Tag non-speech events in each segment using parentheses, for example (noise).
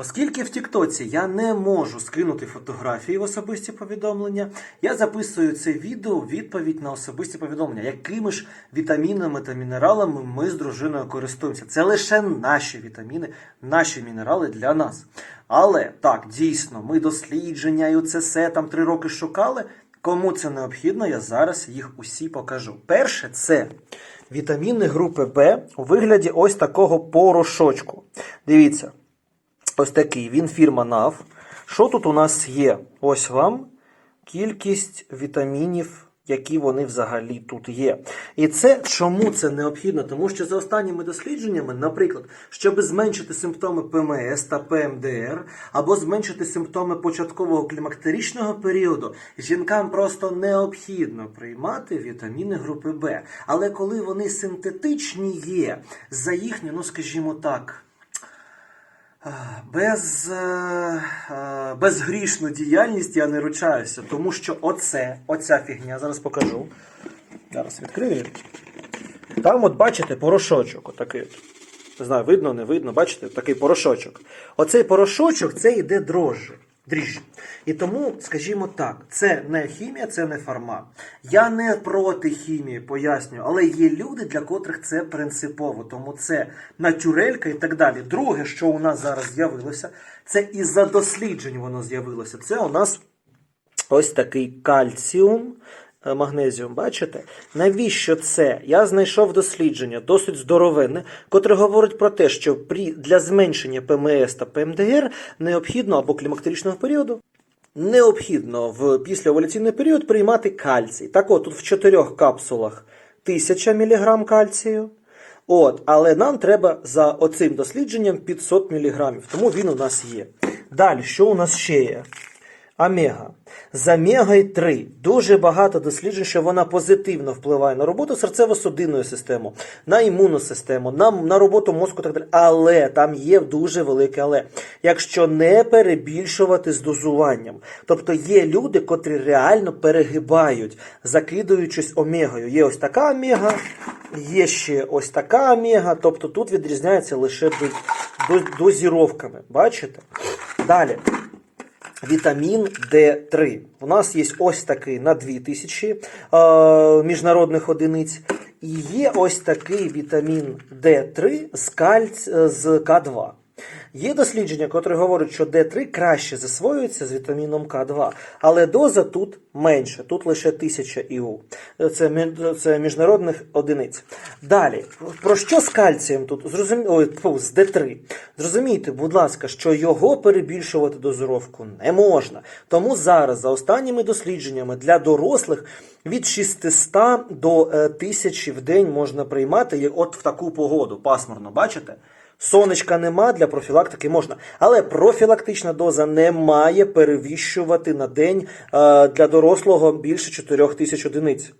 Оскільки в Тіктоці я не можу скинути фотографії в особисті повідомлення, я записую це відео у відповідь на особисті повідомлення, якими ж вітамінами та мінералами ми з дружиною користуємося. Це лише наші вітаміни, наші мінерали для нас. Але так, дійсно, ми дослідження і оце все там три роки шукали. Кому це необхідно, я зараз їх усі покажу. Перше, це вітаміни групи Б у вигляді ось такого порошочку. Дивіться. Ось такий. Він фірма NAV. Що тут у нас є? Ось вам кількість вітамінів, які вони взагалі тут є. І це чому це необхідно? Тому що за останніми дослідженнями, наприклад, щоб зменшити симптоми ПМС та ПМДР, або зменшити симптоми початкового клімактеричного періоду, жінкам просто необхідно приймати вітаміни групи Б. Але коли вони синтетичні є, за їхню, ну скажімо так. Без, е, е, безгрішну діяльність я не ручаюся, тому що оце, оця фігня, зараз покажу. Зараз відкрию. Там, от бачите, порошочок. Отакий. от. Не знаю, видно, не видно, бачите, такий порошочок. Оцей порошочок це йде дрожжі. Дріжджі. І тому, скажімо так, це не хімія, це не фарма. Я не проти хімії, пояснюю, але є люди, для котрих це принципово. Тому це натюрелька і так далі. Друге, що у нас зараз з'явилося, це і за досліджень воно з'явилося. Це у нас ось такий кальціум. Е, Магнезіум, бачите? Навіщо це? Я знайшов дослідження досить здоровенне, котре говорить про те, що при, для зменшення ПМС та ПМДР необхідно або клімактеричного періоду необхідно в післяовуляційний період приймати кальцій. Так от, тут в чотирьох капсулах 1000 мг кальцію. От, але нам треба за оцим дослідженням 500 мг, тому він у нас є. Далі, що у нас ще є? Омега. З омегою 3 дуже багато досліджень, що вона позитивно впливає на роботу серцево-судинної системи, на імунну систему, на, на роботу мозку і так далі. Але там є дуже велике але. Якщо не перебільшувати з дозуванням. Тобто є люди, котрі реально перегибають, закидуючись омегою. Є ось така омега, є ще ось така омега. Тобто тут відрізняється лише до, до, дозіровками. Бачите? Далі. Вітамін D3. У нас є ось такий на 2000 е, міжнародних одиниць. І є ось такий вітамін D3 з, кальць з К2. Є дослідження, котрі говорять, що D3 краще засвоюється з вітаміном К2, але доза тут менше, тут лише 1000 ІУ. Це, це міжнародних одиниць. Далі, про що з кальцієм тут? Зрозумі... Ой, з D3. Зрозумійте, будь ласка, що його перебільшувати дозировку не можна. Тому зараз, за останніми дослідженнями для дорослих, від 600 до е, 1000 в день можна приймати от в таку погоду, пасмурно, бачите? Сонечка нема, для профілактики можна. Але профілактична доза не має перевищувати на день е, для дорослого більше 4 тисяч одиниць.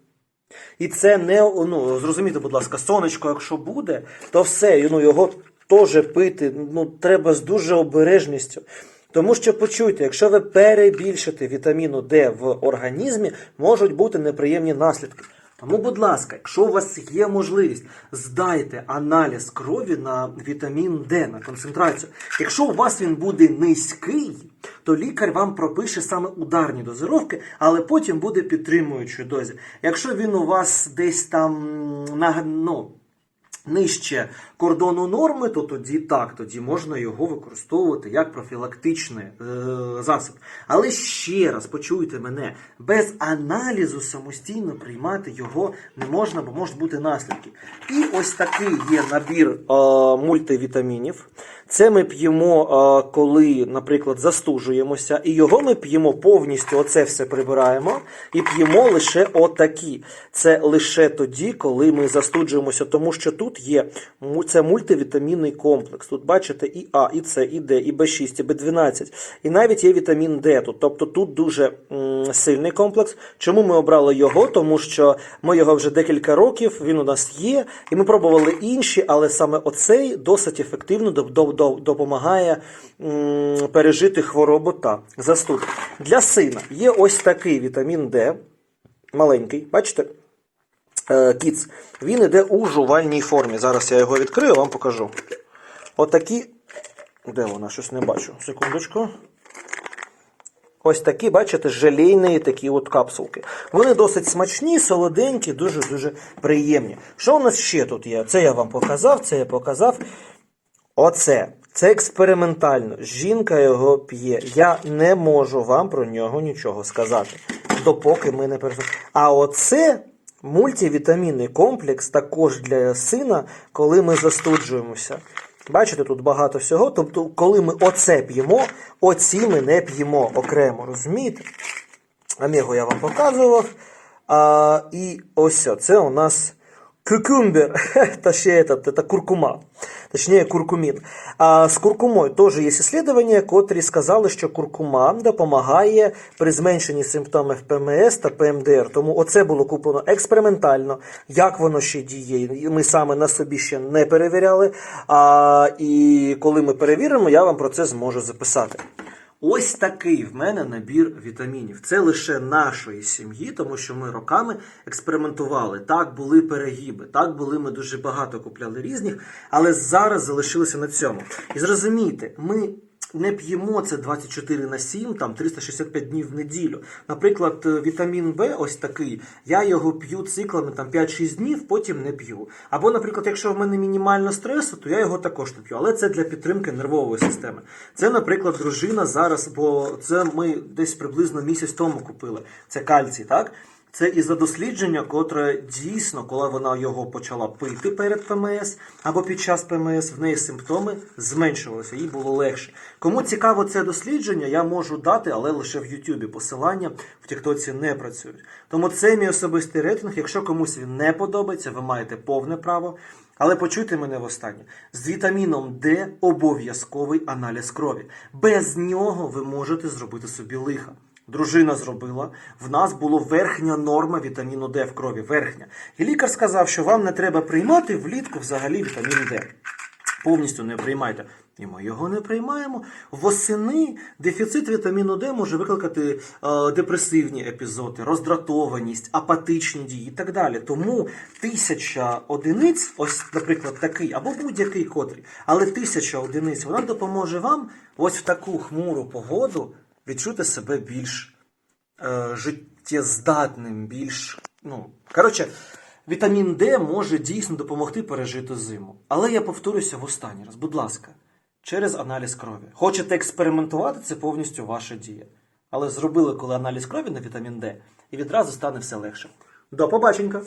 І це не ну, зрозумійте, будь ласка, сонечко, якщо буде, то все, ну, його теж пити ну, треба з дуже обережністю. Тому що почуйте, якщо ви перебільшите вітаміну Д в організмі, можуть бути неприємні наслідки. Тому, будь ласка, якщо у вас є можливість, здайте аналіз крові на вітамін Д, на концентрацію. Якщо у вас він буде низький, то лікар вам пропише саме ударні дозировки, але потім буде підтримуючою дозі. Якщо він у вас десь там на ну, нижче кордону норми, то тоді так, тоді можна його використовувати як профілактичний е, засіб. Але ще раз почуйте мене, без аналізу самостійно приймати його не можна, бо можуть бути наслідки. І ось такий є набір е, мультивітамінів. Це ми п'ємо, е, коли, наприклад, застужуємося, і його ми п'ємо повністю, оце все прибираємо, і п'ємо лише отакі. Це лише тоді, коли ми застуджуємося, тому що тут є це мультивітамінний комплекс. Тут бачите і А, і С, і Д, і Б6, і Б12. І навіть є вітамін Д тут. Тобто тут дуже сильний комплекс. Чому ми обрали його? Тому що ми його вже декілька років, він у нас є, і ми пробували інші, але саме оцей досить ефективно доп- доп- доп- допомагає пережити хворобу та застуд. Для сина є ось такий вітамін Д, маленький, бачите? Е, Кіц. Він іде у жувальній формі. Зараз я його відкрию, вам покажу. Отакі Де вона? Щось не бачу. Секундочку. Ось такі, бачите, желейні такі от капсулки. Вони досить смачні, солоденькі, дуже-дуже приємні. Що у нас ще тут є? Це я вам показав, це я показав. Оце. Це експериментально. Жінка його п'є. Я не можу вам про нього нічого сказати. Допоки ми не перейшли. А оце мультивітамінний комплекс також для сина, коли ми застуджуємося. Бачите, тут багато всього. Тобто, коли ми оце п'ємо, оці ми не п'ємо окремо, розумієте? Амігу я вам показував. А, і ось це у нас кукумбер, (laughs) ще этот, это куркума, точніше куркумін. А з куркумою теж є исследування, котрі сказали, що куркума допомагає при зменшенні симптомів ПМС та ПМДР. Тому оце було куплено експериментально. Як воно ще діє, ми саме на собі ще не перевіряли. А, і коли ми перевіримо, я вам про це зможу записати. Ось такий в мене набір вітамінів. Це лише нашої сім'ї, тому що ми роками експериментували. Так були перегіби, так були ми дуже багато купляли різних, але зараз залишилися на цьому. І зрозумійте, ми. Не п'ємо це 24 на 7, там 365 днів в неділю. Наприклад, е, вітамін Б, ось такий, я його п'ю циклами там 5-6 днів, потім не п'ю. Або, наприклад, якщо в мене мінімально стресу, то я його також не п'ю. Але це для підтримки нервової системи. Це, наприклад, дружина зараз, бо це ми десь приблизно місяць тому купили. Це кальцій, так? Це із-за дослідження, котре дійсно, коли вона його почала пити перед ПМС або під час ПМС, в неї симптоми зменшувалися, їй було легше. Кому цікаво це дослідження, я можу дати, але лише в Ютубі. Посилання в Тіктоці не працюють. Тому це мій особистий рейтинг. Якщо комусь він не подобається, ви маєте повне право. Але почуйте мене востаннє. З вітаміном Д обов'язковий аналіз крові. Без нього ви можете зробити собі лиха. Дружина зробила. В нас була верхня норма вітаміну Д в крові. Верхня. І лікар сказав, що вам не треба приймати влітку взагалі вітамін Д. Повністю не приймайте. І ми його не приймаємо. Восени дефіцит вітаміну Д може викликати е, депресивні епізоди, роздратованість, апатичні дії і так далі. Тому тисяча одиниць, ось, наприклад, такий, або будь-який котрий, але тисяча одиниць вона допоможе вам ось в таку хмуру погоду відчути себе більш е, життєздатним, більш. Ну, коротше, вітамін Д може дійсно допомогти пережити зиму. Але я повторюся в останній раз, будь ласка, через аналіз крові. Хочете експериментувати, це повністю ваша дія. Але зробили коли аналіз крові на вітамін Д, і відразу стане все легше. До побачення!